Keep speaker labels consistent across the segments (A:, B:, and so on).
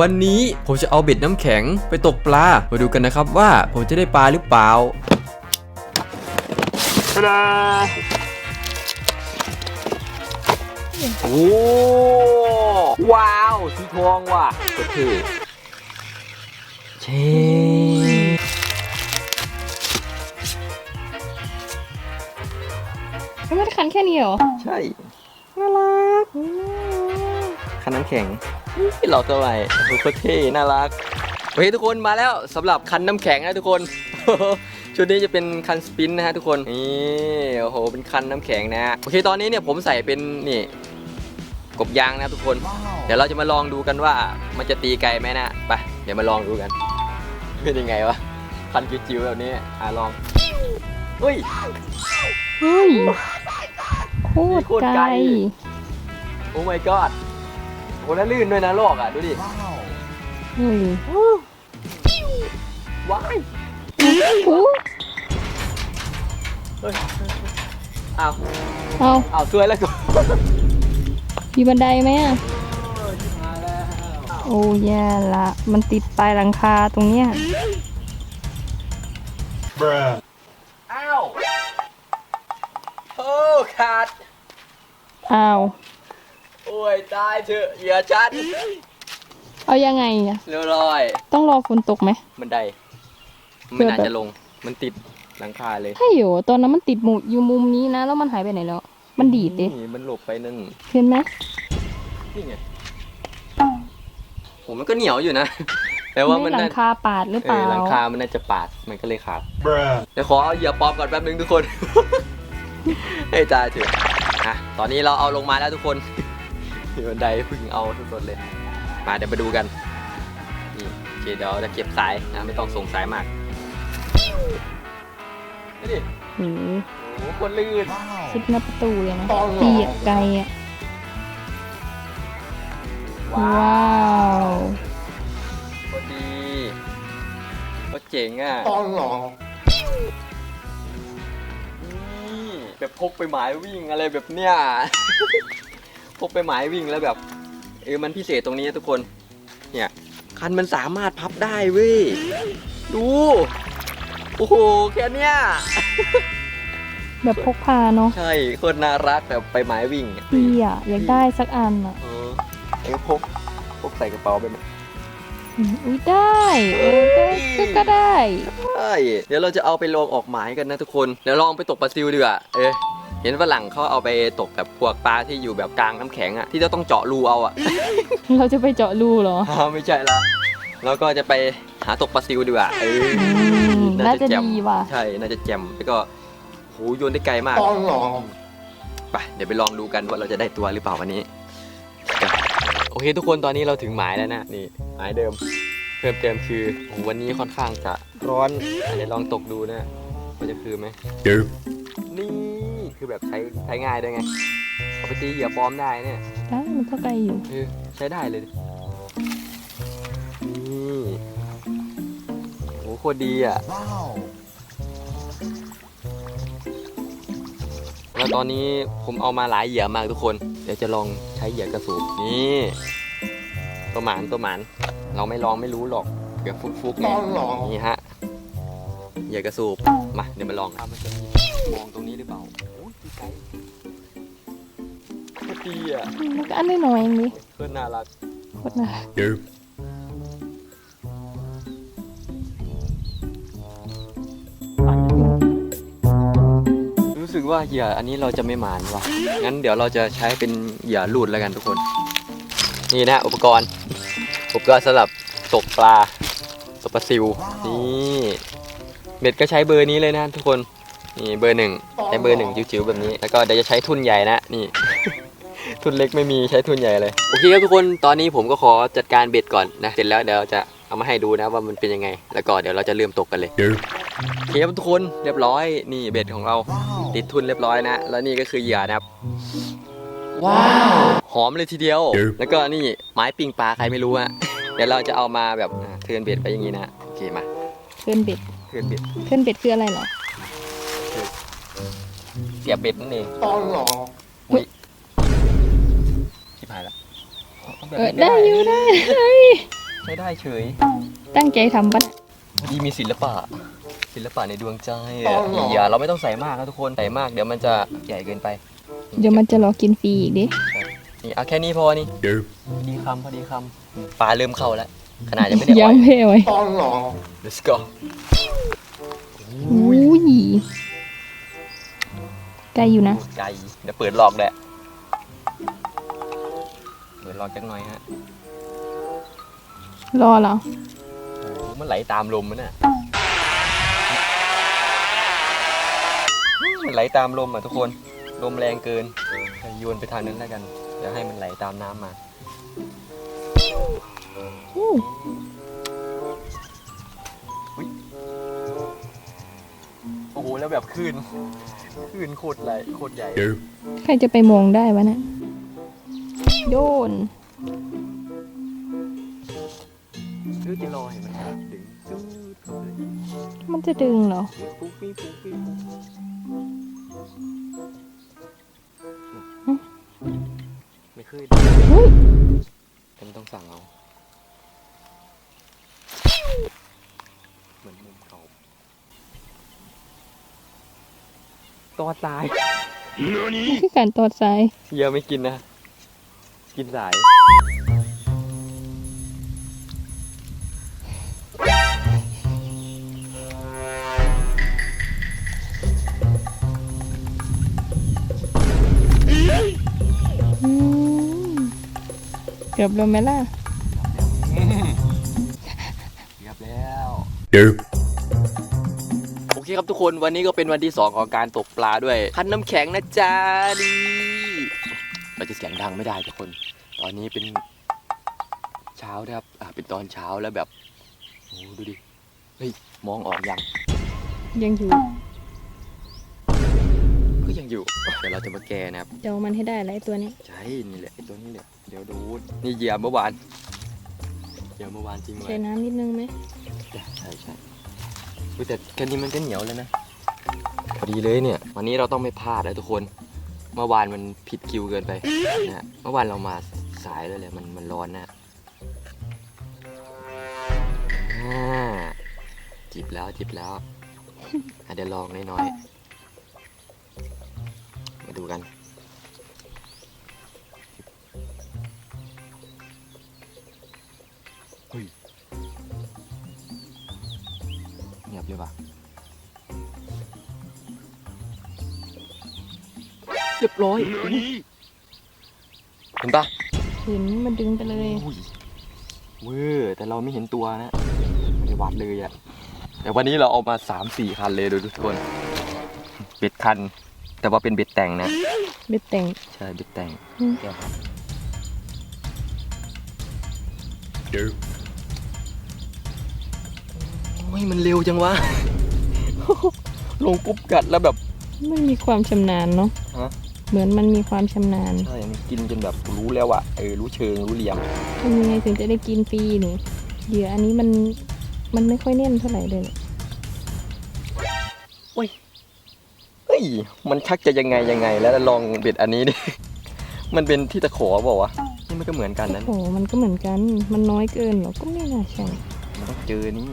A: วันนี้ผมจะเอาเบ็ดน้ำแข็งไปตกปลา มาดูกันนะครับว่าผมจะได้ปลาหรือเปล่า
B: โอ้ว้าวสีทองว่ะโอเคเช
C: ไม่ได้คันแค่นี้เหรอ
B: ใช่ น่ารักคันน้ำแข็ง หลอกตัวใหม่โอ้โหโคตรเท่น่ารักโอเคทุกคนมาแล้วสำหรับคันน้ำแข็งนะทุกคน ชุดนี้จะเป็นคันสปินนะฮะทุกคนนี่โอ้โหเป็นคันน้ำแข็งนะฮะโอเคตอนนี้เนี่ยผมใส่เป็นนี่กบยางนะครับทุกคน เดี๋ยวเราจะมาลองดูกันว่ามันจะตีไกลไหมนะไปเดี๋ยวมาลองดูกันเป็นยังไงวะคันจิ๋วๆแบบนี้อะลองเฮ้ย
C: เฮ้ยโค
B: โค
C: ต
B: ต
C: ร
B: ร
C: ไก
B: ไก
C: ล
B: ลโอ้ my god โอ้แล้วลื่นด้วยนะโลกอะ ดูดิ
C: เฮ้ย
B: ว้าย
C: โอ้
B: เฮ้ยอ้าว
C: เอา
B: อ้าวสวยแล้วกู
C: มีบันไดไหมอะ
B: มาแล้ว
C: โอ้แย่ละ มันติดปลายหลังคาตรงเนี้ย
B: อ้าวโอ้ขาด
C: อ้าว
B: โอ้ยตายเถอะเหยื่อชัน
C: เอายังไงอะ
B: เรียบร้อย
C: ต้องรอฝนตกไหม
B: บันไดไม่น่าจะลง มันติดหลังคาเลย
C: ใช่อยู่ตอนนั้นมันติดหมุอยู่มุมนี้นะ แล้วมันหายไปไหนแล้ว มันดีดดิ
B: นี่มันหลบไปนั่น
C: เห็นไหม
B: นี่ไงผมมันก็เหนียวอยู่นะแต่ว่ามัน
C: ไม่หลั
B: น่า
C: งคาปาดหรือ
B: เอ
C: เปล่า
B: อหลังคา มันน่าจะปาด มันก็เลยขาดเดี๋ยวขอเอาเหยื่อปลอมก่อนแป๊บนึงทุกคน ให้ตายเถอะอะตอนนี้เราเอาลงมาแล้วทุกคนที่ บันไดเพึ่งเอาสดๆเลย มาเดี๋ยวมาดูกัน นี่โอเคเดี๋ยวจะเก็บสายนะไม่ต้องส่งสายมากนี่ดิ
C: โอ้โห
B: โอ้โหคนลื่น
C: ชิดหน้าประตูเลยนะตีอะไกลอะ ว้าว
B: โคตรดีโคตรเจ๋งอะนี่แบบพกไปหมายวิ่งอะไรแบบเนี้ย พกไปหมายวิ่งแล้วแบบเออมันพิเศษตรงนี้นะทุกคน เนี่ยคันมันสามารถพับได้เว้ย ดู โอ้โห แค่เนี้ย
C: แบบพกพาเนาะ
B: ใช่โคตรน่ารักแบบไปหมายวิ่ง
C: ดีอะอยากได้สักอันอะ
B: เออเออพกพกใส่กระเป๋าไปไหม
C: อืมอุ้ยได้เออก็ก็ก็ได้
B: ใช่เดี๋ยวเราจะเอาไปลองออกหมายกันนะทุกคน เดี๋ยวลองไปตกปลาซิวดีกว่าเออ เห็นฝรั่งเขาเอาไปตกแบบพวกปลาที่อยู่แบบกลางน้ำแข็งอะที่จะต้องเจาะรูเอาอะ
C: เราจะไปเจาะรูเหรอ
B: อ้าวไม่ใช่ละแล้วก็จะไปหาตกปลาซิวดีกว่าเออ
C: อืมน่าจะ
B: แจ่ม
C: ดีว่ะ
B: ใช่น่าจะแจ่มแล้วก็โหโยนได้ไกลมากไปเดี๋ยวไปลองดูกันว่าเราจะได้ตัวหรือเปล่าวันนี้ไปโอเคทุกคนตอนนี้เราถึงหมายแล้วนะนี่หมายเดิม เพิ่มเติมคือโหวันนี้ค่อนข้างจะร้อนอะเดี๋ยวลองตกดูนะว่าจะคือไหมนี่ คือแบบใช้ใช้ง่ายด้วยไงเอาไปตีเหยื่อปลอมได้เนี่ย
C: ได้มันก็ไกลอยู่
B: เออใช้ได้เลยดินี่โหโคตรดีอะ แล้วตอนนี้ผมเอามาหลายเหยื่อมากทุกคน เดี๋ยวจะลองใช้เหยื่อกระสูบนี่ตัวหมานตัวหมาน เราไม่ลองไม่รู้หรอกเกือบฟุกๆไงนี่ฮะเหยื่อกระสูบมาเดี๋ยวมาลองมันจะมีมองตรงนี้หรือเปล่า โคตรดีอะ
C: มันก็อันน้อยๆอย่างนี้
B: เพื่อนน่ารัก
C: โคตรน่ารัก
B: รู้สึกว่าเหยื่ออันนี้เราจะไม่หมานว่ะ งั้นเดี๋ยวเราจะใช้เป็นเหยื่อลูดแล้วกันทุกคน นี่นะอุปกรณ์อุปกรณ์สำหรับตกปลาตกปลาซิว นี่เบ็ดก็ใช้เบอร์นี้เลยนะทุกคน นี่เบอร์หนึ่งใช้เบอร์หนึ่งจิ๋วๆแบบนี้ แล้วก็เดี๋ยวจะใช้ทุนใหญ่นะ นี่ ทุนเล็กไม่มีใช้ทุนใหญ่เลย โอเคครับทุกคน ตอนนี้ผมก็ขอจัดการเบ็ดก่อนนะ เสร็จแล้วเดี๋ยวจะเอามาให้ดูนะว่ามันเป็นยังไง แล้วก็เดี๋ยวเราจะเริ่มตกกันเลยโอเคครับทุกคน เรียบร้อย นี่เบ็ดของเรา ติดทุนเรียบร้อยนะ แล้วนี่ก็คือเหยื่อนะครับ ว้าว หอมเลยทีเดียว แล้วก็นี่ไม้ปิ้งปลาใครไม่รู้อะเดี๋ยวเราจะเอามาแบบอ่าเทิร์นเบ็ดไปอย่างนี้นะ โอเคมา
C: เคลื่อนเบ็ด
B: เทิร์นเบ็ด
C: เคลื่อนเบ็ดคืออะไรเหรอ
B: เสียบเบ็ดนั่นเอง
C: อุ๊ย
B: ชิบหายละ
C: เออได้อยู่ได้เฮ้ย
B: ใช้ได้เฉย
C: ตั้งใจทำปะเนี่ย
B: พอดีมีศิลปะ ศิลปะในดวงใจอะอย่าเราไม่ต้องใส่มากครับทุกคนใส่มากเดี๋ยวมันจะใหญ่เกินไป
C: เดี๋ยวมันจะรอกินฟรีอีกดิ
B: นี่เอาแค่นี้พอนี่พอดีคำพอดีคำปลาเริ่มเข้าแล้วขนาดยังไม่ได้อ่
C: ยั
B: องย
C: เพ่ไว้
B: let's go
C: อุ้ยไกลอยู่นะ
B: ไกลเดี๋ยวเปิดหลอกแหละ เปิดหลอกจักหน่อยฮะ
C: รอเหรอ
B: โอ้โหมันไหลตามลมมันน่ะมันไหลตามลมอะทุกคน ลมแรงเกินโยนไปทางนั้นแล้วกัน เดี๋ยวให้มันไหลตามน้ำมา
C: อู้
B: โอ้โห แล้วแบบคลื่นคลื่นโคตรไหลโคตรใหญ่
C: ใครจะไปมองได้วะเนี่ย โยน
B: ซื้อจะรอให้มันดึงจู๊ดเข้าไปเลย
C: มันจะดึงเหรอ
B: ปุ๊บปิ๊บปุ๊บปิ๊บ
C: อืม
B: ไม่ขึ้น
C: เฮ้ย
B: แต่มันต้องสั่งเอา เหมือนมุมเขาตัวตาย
C: นี่คือการตอดสาย
B: เฮียไม่กินนะ กินสาย
C: อืมเกือบโดนไหมล่ะ
B: เรียบแล้วโอเคครับทุกคนวันนี้ก็เป็นวันที่ 2 ของการตกปลาด้วย พันน้ำแข็งนะจ๊ะนี่เรา จะเสียงดังไม่ได้ทุกคน ตอนนี้เป็นเช้านะครับ อ่า เป็นตอนเช้าแล้วแบบโอ้ดูดิ เฮ้ย มองออกยัง
C: ยังอยู่
B: ก็ยังอยู่ เดี๋ยวเราจะมาแกะนะครับ
C: เดี๋ยวมันให้ได้อะไรตัวนี้
B: ใช่ นี่แหละไอ้ตัวนี้แหละ เดี๋ยวดู นี่เหยื่อเมื่อวาน เหยื่อเมื่อวานจริงไหม
C: ใช้น้ำนิดนึงไหม
B: ใช่ใช่อุ๊ยแต่แค่นี้มันก็เหนียวเลยนะ พอดีเลยเนี่ย วันนี้เราต้องไม่พลาดนะทุกคน เมื่อวานมันผิดคิวเกินไปนะฮะเมื่อวานเรามาสายเลยแหละมันมันร้อนนะอ่าจิบแล้วจิบแล้วเดี๋ยวลองน้อยๆมาดูกันเงียบเลยว่ะ เรียบร้อยเห็นปะ
C: เห็นมันดึงไปเลย
B: อุ้ยเวอร์แต่เราไม่เห็นตัวนะไม่ได้วัดเลยอะแต่วันนี้เราเอามาสามสี่คันเลยดูทุกคนเบ็ดคัน แต่ว่าเป็นเบ็ดแต่งนะ
C: เบ็ดแต่ง
B: ใช่เบ็ดแต่ง
C: อืม
B: แก้วครับโอ้ยมันเร็วจังวะลงปุ๊บกัดแล้วแบบ
C: มันมีความชำนาญเนาะ
B: ฮะ
C: เหมือนมันมีความชำนาญ
B: ใช่มันกินจนแบบรู้แล้วอะเออรู้เชิงรู้เหลี่ยม
C: ทำยังไงถึงจะได้กินฟรีนี่เหยื่ออันนี้มันมันไม่ค่อยแน่นเท่าไหร่เลยเนี่ย
B: เฮ้ย มันชักจะยังไงยังไง แล้วลองเบ็ดอันนี้ดิ มันเป็นที่ตะขอบอกว่าวะ นี่มันก็เหมือนกันนั้น
C: โอ้โหมันก็เหมือนกัน มันน้อยเกินเหรอก็ไม่น่าใช่
B: มันต้องเจอนี่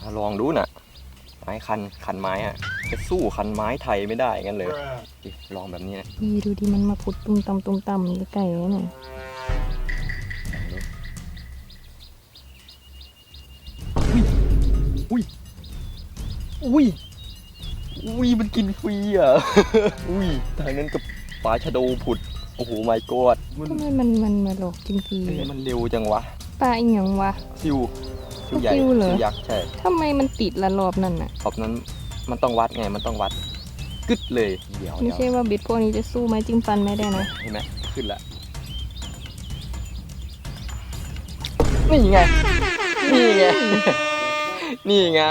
B: อะลองดูน่ะ ไม้คันคันไม้อะ จะสู้คันไม้ไทยไม่ได้งั้นเลยดิลองแบบนี้นะ
C: อีดูดิมันมาขุดตุ้มตำตุ้มตำใกล้ๆแล้วเนี่ย
B: อุ้ย อุ้ย อุ้ย มันกินฟรีอะ อุ้ยทางนั้นกับปลาชะโดผุด โอ้โหไม่กอดมัน
C: ทำไมมันมันมาหลอกกินฟรี
B: เอ้ย
C: อะ
B: มันเร็วจังวะ
C: ปลาอีหยังวะ
B: ซิว ซิวใหญ่
C: ซิวเหรอ
B: ซิวยักษ์ใช่
C: ทำไมมันติดละรอบนั่นน่ะ
B: ขอบนั้น มันต้องวัดไง มันต้องวัดกึดเลย เดี๋ยว
C: ไม่
B: เดี๋ยว
C: ใช่ว่าเบ็ดพวกนี้จะสู้ไม้จิ้มฟันไม่ได้นะ
B: เห็นไหมขึ้นละนี่ไง นี่ไง นี่ไง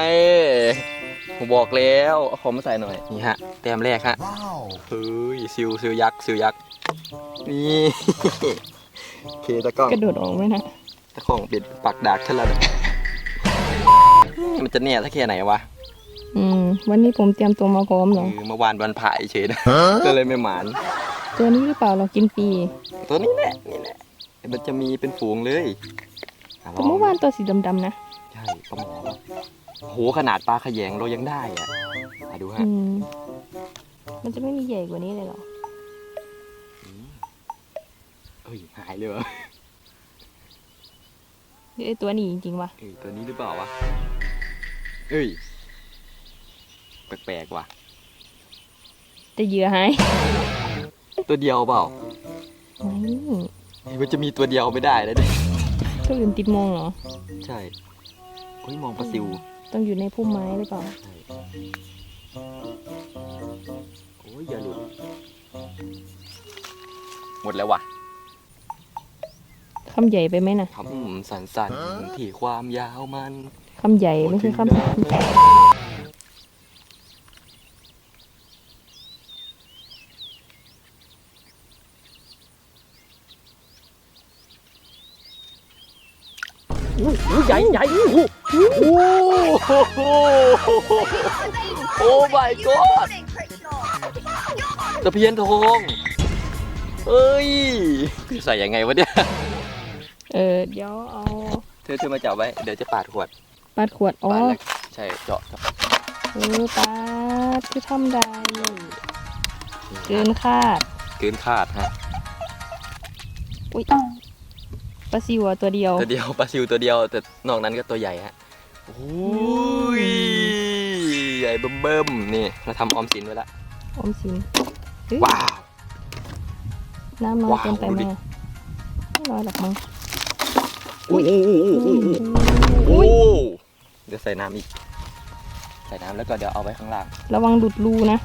B: ผมบอกแล้วเอาของมาใส่หน่อย นี่ฮะ แต้มแรกฮะเฮ้ยซิวซิวยักษ์ซิวยักษ์ นี่ โอเคตะกล้อง
C: กระโดดออกไหมนะ
B: ตะกล้องปิดปักดากขึ้นแล้วเนี่ยมันจะเนี่ยถ้าแค่ไหนวะ
C: อืมวันนี้ผมเตรียมตัวมาพร้อมเหรอ
B: คือเมื่อวานวันพระเฉยๆนะก็เลยไม่หมาน
C: ตัวนี้หรือเปล่าเรากินฟรี
B: ตัวนี้แหละนี่แหละมันจะมีเป็นฝูงเลยหา
C: แต่เมื่อวานตัวสีดำๆนะ
B: ใช่ปลาหมอวะโหขนาดปลาขยงเรายังได้อะมาดูฮะ
C: อืมมันจะไม่มีใหญ่กว่านี้เลยเหรอ
B: เอ้ยหายเลยวะ
C: หรือไอตัวนี้จริงๆวะ
B: เอ้ยตัวนี้หรือเปล่าวะเอ้ย แปลกๆว่ะ
C: แต่เหยื่อหาย
B: ตัวเดียวเปล่า
C: ไม่
B: มันจะมีตัวเดียวไม่ได้แล้วดิ
C: ตัวอื่นติดมองเหรอ
B: ใช่เฮ้ยมองปลาซิว
C: ต้องอยู่ในพุ่มไม้หรือเปล่า
B: ใช่โอ้ยอย่าหลุด หมดแล้วว่ะ
C: คำใหญ่ไปไหมนะ
B: คำสั้นๆที่ความยาวมัน
C: คำใหญ่ไม่ใช่คำ
B: อู้ ใหญ่ใหญ่โอ้โหโอ้โหโอ้ my god ตะเพียนทองเอ้ยใส่ยังไงวะเนี่ย
C: เออเดี๋ยวเอา
B: เธอเธอมาจับไว้ เดี๋ยวจะปาดขวด
C: ปาดขวดอ๋อ
B: ปาดแล้วใช่เจาะเจาะ
C: เออปาดคือทำได้เกินคาด
B: เกินคาดฮะ
C: อุ้ย ปลาซิวอะตัวเดียว
B: ตัวเดียวปลาซิวตัวเดียว แต่นอกนั้นก็ตัวใหญ่ฮะโอ้ยใหญ่เบิ่มๆนี่เราทำออมสินไว้ละ
C: อมสินเฮ้ย
B: ว้าว
C: น้ำน้อย
B: ว้าว
C: เกินไปไหม
B: ดูดิ
C: ไม่น้อยหรอกมั้ง
B: โอ้โห
C: อุ้ย
B: โอ้เดี๋ยวใส่น้ำอีก ใส่น้ำแล้วก็เดี๋ยวเอาไว้ข้างล่าง
C: ระวังดุดรูนะ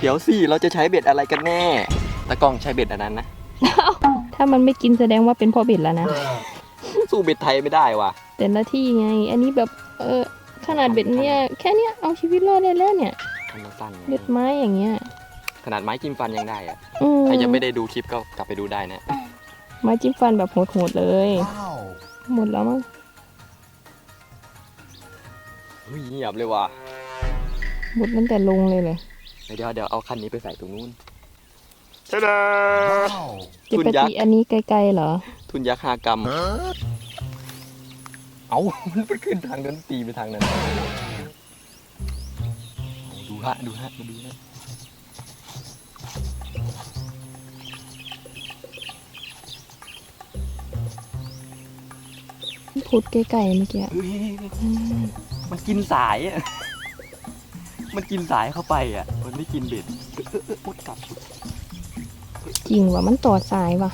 B: เดี๋ยวสิเราจะใช้เบ็ดอะไรกันแน่ตะกล้องใช้เบ็ดอันนั้นนะ
C: ถ้ามันไม่กินแสดงว่าเป็นพ่อเบ็ดแล้วนะ
B: สู้เบ็ดไทยไม่ได้ว่ะ
C: แต่ละที่ไง อันนี้แบบ เออขนาดเบ็ดเนี่ยแค่เนี้ยเอาชีวิตรอดได้แล้วเนี่ย
B: ทำมันสั้นไง
C: เบ็ดไม้อย่างเงี้ย
B: ขนาดไม้จิ้มฟันยังได้อะ
C: อืม
B: ใครยังไม่ได้ดูคลิปก็กลับไปดูได้นะ
C: ไม้จิ้มฟันแบบโหดๆเลย หมดแล้วมั้ง
B: เฮ้ยเงียบเลยว่ะ
C: หมดตั้งแต่ลงเลยเลย
B: เดี๋ยวเดี๋ยวเอาคันนี้ไปใส่ตรงนู้น
C: จะ
B: ทุน
C: ไป
B: ยัก
C: ตี
B: ษ์
C: อันนี้ไกลๆเหรอ
B: ทุนยักษ์ห้ากรัมเอา มันขึ้นทางนั้นตีไปทางนั้นเอาดูฮะ ดูฮะมาดูนะ
C: พูดใกล้ๆเมื่อกี้
B: เฮ้ยมันกินสายอะ มันกินสายเข้าไปอะ มันไม่กินเบ็ดเออเออเอออุดกลับ
C: จริงว่ะมันต่อสายว่ะ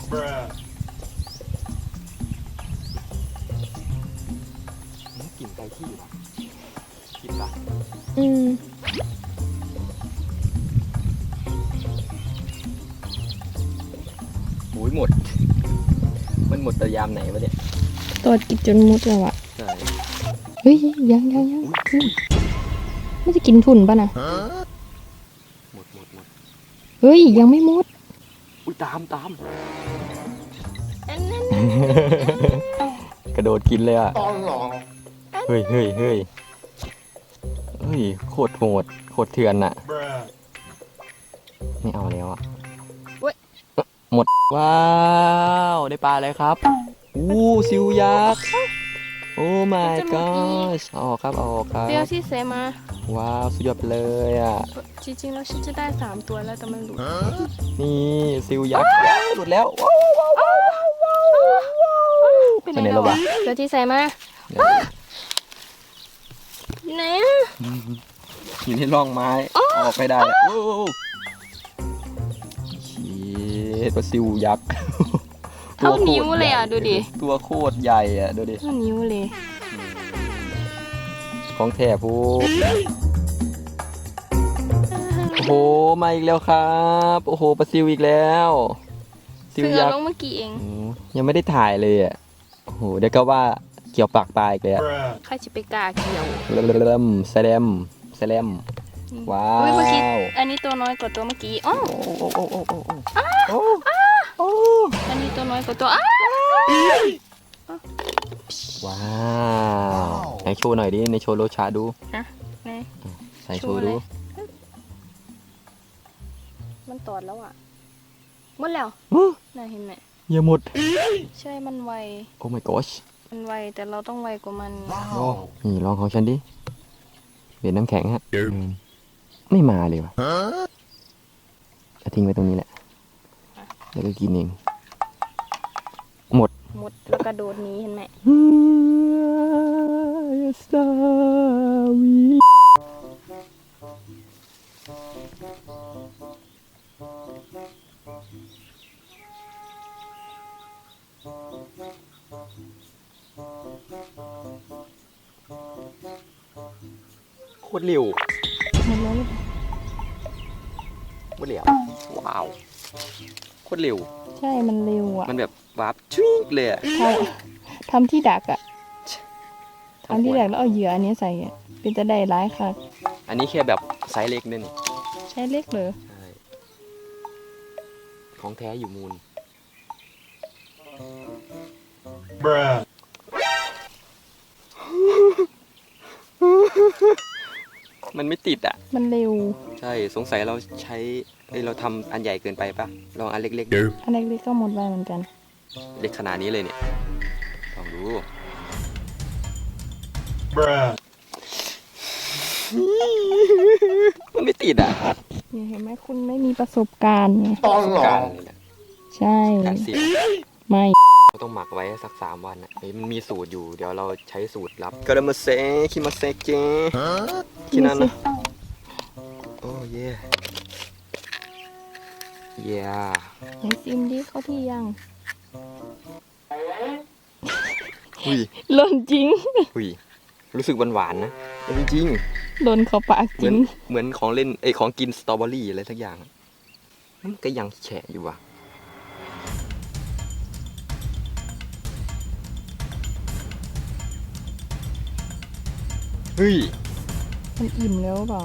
B: มันกินไปที่วะกินปะ
C: อืม
B: โอ้ยหมด มันหมดแต่ยามไหนวะเนี่ย
C: ตอดกินจนมุดแล้วอะ
B: ใช่
C: เฮ้ยยังยังยังอืมไม่จะกินทุนป่ะนะ
B: หมดหมดหมด
C: เฮ้ยยังไม่หมด
B: อุ้ย ตามตามกระโดดกินเลยอะเฮ้ยเฮ้ยเฮ้ยเฮ้ยโคตรโหดโคตรเถื่อนอะไม่เอาแล้วอะ
C: เว้ย
B: หมด ว้าว ได้ปลาอะไรครับ อู้ซิวยักษ์ โอ้ my
C: มันจะหมดอีก
B: gosh เอาออกครับเอาออกครับ
C: เปรี้ยวที่เซมา
B: ว้าวสุดยอดไปเลยอะ
C: จริงๆแล้วฉันจะได้สามตัวแล้วแต่มันหลุด
B: นี่ซิวยักษ์ว้าวหลุดแล้วว้าว
C: เป็น
B: ไปไหน
C: ไง
B: แล้ววะ
C: เปรี้ยวที่เซมา
B: เดี๋ยว
C: อยู่ไหนอะ
B: อยู่ในร่องไม้ออกไม่ได้โอ้โหเชี่ยปลาซิวยักษ์
C: เท่านิ้วเลยอะดูดิ
B: ตัวโคตรใหญ่อะดูดิ
C: เท่านิ้วเลย
B: ของแท้พูโอ้โหมาอีกแล้วครับ โอ้โหปลาซิวอีกแล้วซิว
C: ซื้อ
B: ยัก
C: ล
B: ษ์
C: งเมื่อกี้เอง
B: อืมยังไม่ได้ถ่ายเลยอะโอ้โหเดี๋ยวก็ว่าเกี่ยวปากตายอีกเลยอะ
C: ใครจะไปกล้าเกี่ยว
B: เริ่มแสลมแสลมว้าว
C: เฮ้ยเมื่อกี้อันนี้ตัวน้อยกว่าตัวเมื่อกี้อ๋อ
B: โอ้โอ้โอ้โอ้โอ้ โอ้โอ้โอ้
C: อันนี้ตัวน้อยกว่าตัวอ้า
B: ว้าวไหนโชว์หน่อยดิในโชว์โรชาดู
C: ไหน
B: ใส่โช
C: โชว์
B: ว์
C: เล
B: ดู
C: ยมันตอดแล้วอะหมดแล้ว
B: อื้อ
C: น่าเห็นไหม
B: อย่าหมด
C: ใช่มันไว
B: โอ้ my gosh
C: มันมันไวแต่เราต้องไวกว่ามัน
B: นี่ลองของฉันดิเบ็ดน้ำแข็งฮะอืมไม่มาเลยวะจะทิ้งไว้ตรงนี้แหละ แล้วก็กินเอง หมด
C: หมดแล้วกระโดดหนี้เห็นไหม
B: โคตรเร็ว
C: หมดแล้วหรือเปล่า
B: โคตรเร็วว้าว โคตรเร็ว
C: ใช่มันเร็วอะ
B: มันแบบวาร์ปชุกเลยอะ
C: ใช่ทำที่ดักอะ
B: ทำ
C: ทำที่
B: ขว
C: ดั
B: ด
C: กแล้วเอาเหยื่ออันนี้ใส่อะเป็นจะได้ร้ายค่ะ
B: อันนี้แค่แบบไซส์เล็กนี่นี่
C: ใช้เล็กเลย
B: ใช่ของแท้อยู่มูล มันไม่ติดอะ
C: มันเร็ว
B: ใช่สงสัยเราใช้เอ้ยเราทำอันใหญ่เกินไปปะลองอันเล็กๆดู
C: อันเล็กๆก็หมดไวเหมือนกัน
B: เล็กขนาดนี้เลยเนี่ยลองดูมันไม่ติดอะ
C: เนี่ยเห็นไหมคุณไม่มีประสบการณ์ไง
B: การเลยนะ
C: ใช่
B: การเสียบ
C: ไม่
B: เราต้องหมักไว้สักสามวันอะเฮ้ยมันมีสูตรอยู่เดี๋ยวเราใช้สูตรลับก็ได้มาเซคิมาเซเกคินันนะโอ้เย่เย่
C: ไหนซิมดิเข้าที่ยัง
B: หุย
C: หล่นจริง
B: หุยรู้สึกหวานๆนะเอาจริง
C: หล่นเข้าปาก
B: ๆเห
C: จ
B: มื
C: ริ
B: อน
C: ง
B: เหมือนของเล่นไอยของกินสตรอเบอรี่อะไรสักอย่างอะมันก็ยังแฉะอยู่ว่ะเฮ้ย
C: มันอิ่มแล้วเปล่า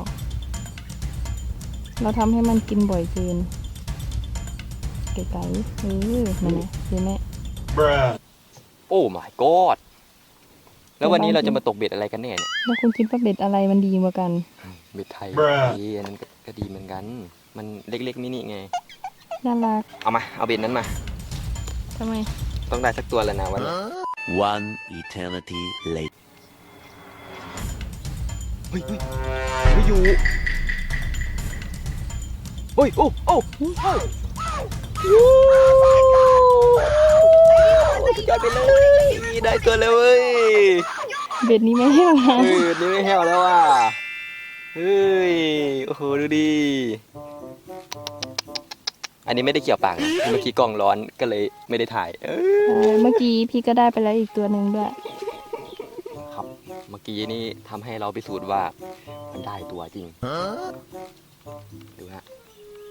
C: เราทำให้มันกินบ่อยเกินไก่ๆเออนั่นแหละเห็นไหม
B: โอ้ my god แล้ววันนี้
C: เป็นบ้าน
B: เราจะมาตกเบ็ดอะไรกันแน่เนี่ย
C: แล้วคุณคิดว่าเบ็ดอะไรมันดีกว่ากัน
B: เบ็ดไทยดีอันนั้นก็ก็ดีเหมือนกัน มันเล็กๆมินิไง
C: น่ารัก
B: เอามา เอาเบ็ดนั้นมา
C: ทำไม
B: ต้องได้สักตัวแล้วนะวันนี้
D: One eternity later.
B: เฮ้ยเฮ้ยไม่อยู่เฮ้ยโอ้โอ้โอ้สุดยอดไปเลยได้ตัวแล้วเว้ย
C: เบ็ดนี้ไม่ให้เรา
B: เฮ้ยนี่ไม่แห้วแล้วว่ะเฮ้ยโอ้โหดูดิอันนี้ไม่ได้เกี่ยวปากนะเมื่อกี้กล้องร้อนก็เลยไม่ได้ถ่ายเออ
C: เออเมื่อกี้พี่ก็ได้ไปแล้วอีกตัวหนึ่งด้วย
B: ครับ เมื่อกี้นี่ทำให้เราพิสูจน์ว่ามันได้ตัวจริง ดูฮะ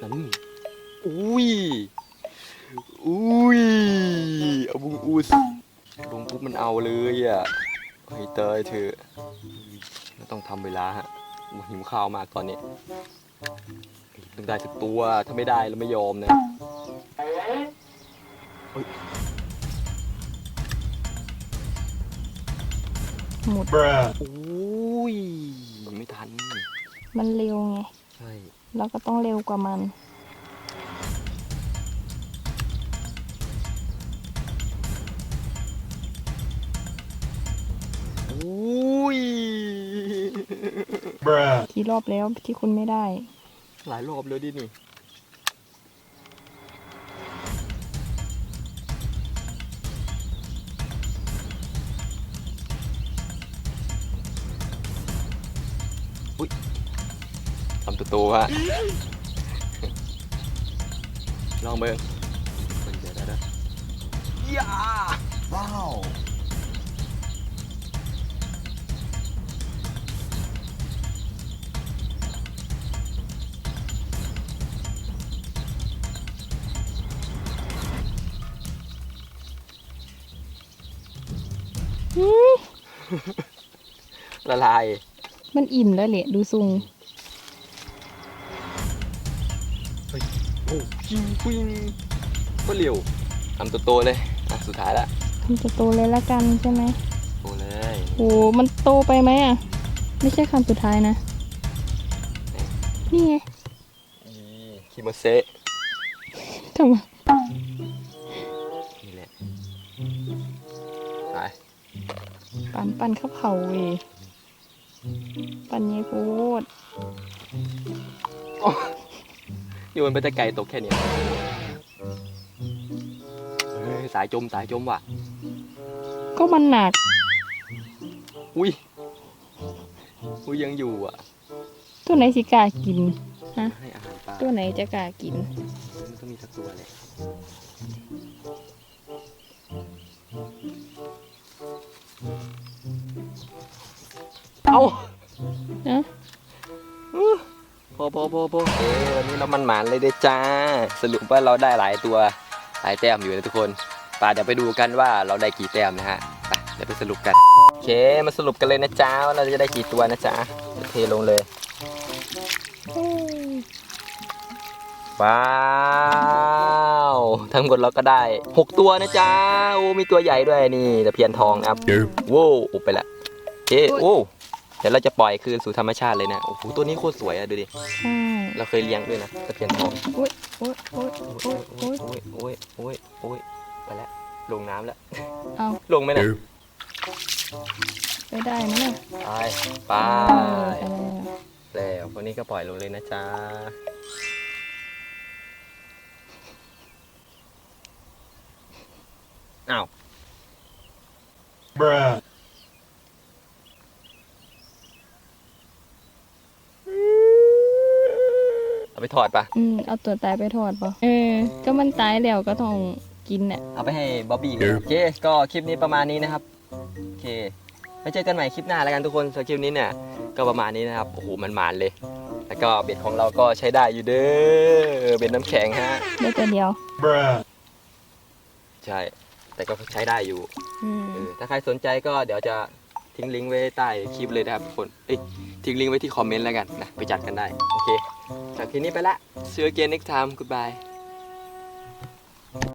B: นั่นอุ้ย อุ้ยเอาบุงอุสลงปุ๊บมันเอาเลยอะให้เตยเธอะเราต้องทำเวลาฮะหิวข้าวมากตอนนี้ต้องได้สักตัว ถ้าไม่ได้เราไม่ยอมนะ
C: มด
B: อุ้ยไม่ทัน
C: มันเร็วไง
B: ใช่
C: เราก็ต้องเร็วกว่ามัน
B: อุ้ย
C: กี่รอบแล้วที่คุณไม่ได้
B: หลายรอบเลยดินี่ ตัวโตฮะลองเบิ่งเบิ่งเดี๋ยวเดี๋ยวเดี๋ยวยาละลาย
C: มันอิ่มแล้วแหละดูทรง
B: ยิงฟิงก็เร็วทำตัวโตเลยอะสุดท้ายละ
C: ทำจะโตเลยละกันใช่ไหม
B: โตเลย
C: โอ้มันโตไปไหมอะ ไม่ใช่คำสุดท้ายนะ นี่ไง
B: คิโมเซะ
C: ทำไม
B: นี่แหละไป
C: ปันปันข้าวเผาเวยปันเยโคตร
B: โยนไปแต่ไกลตกแค่เนี้ยเฮ้ยสายจมสายจมว่ะ
C: ก็มันหนัก
B: อุ้ย อุ้ยยังอยู่อะ
C: ตัวไหนสิกล้ากิน
B: ให้อาหารปลา
C: ตัวไหนจะกล้ากิน
B: มันต้องมีสักตัวเลยเอา
C: นะ
B: พอพอพอพอ เอ้ยวันนี้เรามันหมานเลยเด้อจ้า สรุปว่าเราได้หลายตัวหลายแต้มอยู่นะทุกคนป่าเดี๋ยวไปดูกันว่าเราได้กี่แต้มนะฮะไปเดี๋ยวไปสรุปกันโอเคมาสรุปกันเลยนะจ้าว่าเราจะได้กี่ตัวนะจ้าเดี๋ยวเทลงเลยว้าวทั้งหมดเราก็ได้ 6 ตัวนะจ๊ะโอ้มีตัวใหญ่ด้วยนี่ตะเพียนทองนะครับโว้วอุบไปละเอ๊ะโอ้ เดี๋ยวเราจะปล่อยคืนสู่ธรรมชาติเลยนะ โอ้โห ตัวนี้โคตรสวยอะดูดิ
C: ใช่
B: เราเคยเลี้ยงด้วยนะตะเพียนทอง
C: โอ๊ยโอ๊ยโอ๊ยโอ๊ยโอ๊ย
B: โอ้ยโอ้ยโอ้ยโอ้ยไปแล้วลงน้ำแล้ว
C: เอา
B: ลงไหมเนี่ย
C: ไปได้ไหมน่ะ
B: ไปไป
C: เออไปแล้ว
B: แล้ววันนี้ก็ปล่อยลงเลยนะจ๊ะ อ้าว เอาไปถอดปะ
C: อืมเอาตัวตายไปทอดป่ะเออ ก็มันตายแล้วก็ต้องกินเนี่ย
B: เอาไปให้บ๊อบบี้ก่อนโอเค ก็คลิปนี้ประมาณนี้นะครับ โอเคไว้เจอกันใหม่คลิปหน้าแล้วกันทุกคนสำหรับคลิปนี้เนี่ย ก็ประมาณนี้นะครับ โอ้โห มันมานเลย แล้วก็เบ็ดของเราก็ใช้ได้อยู่เด้อ เบ็ดน้ำแข็งฮะ
C: ได้ตัวเดียว
B: ใช่ แต่ก็ใช้ได้อยู่
C: อืม
B: เออถ้าใครสนใจก็เดี๋ยวจะทิ้งลิงก์ไว้ใต้คลิปเลยนะครับทุกคน เอ้ยทิ้งลิงก์ไว้ที่คอมเมนต์แล้วกันนะ ไปจัดกันได้ โอเค จากที่นี่ไปละ See you again next time goodbye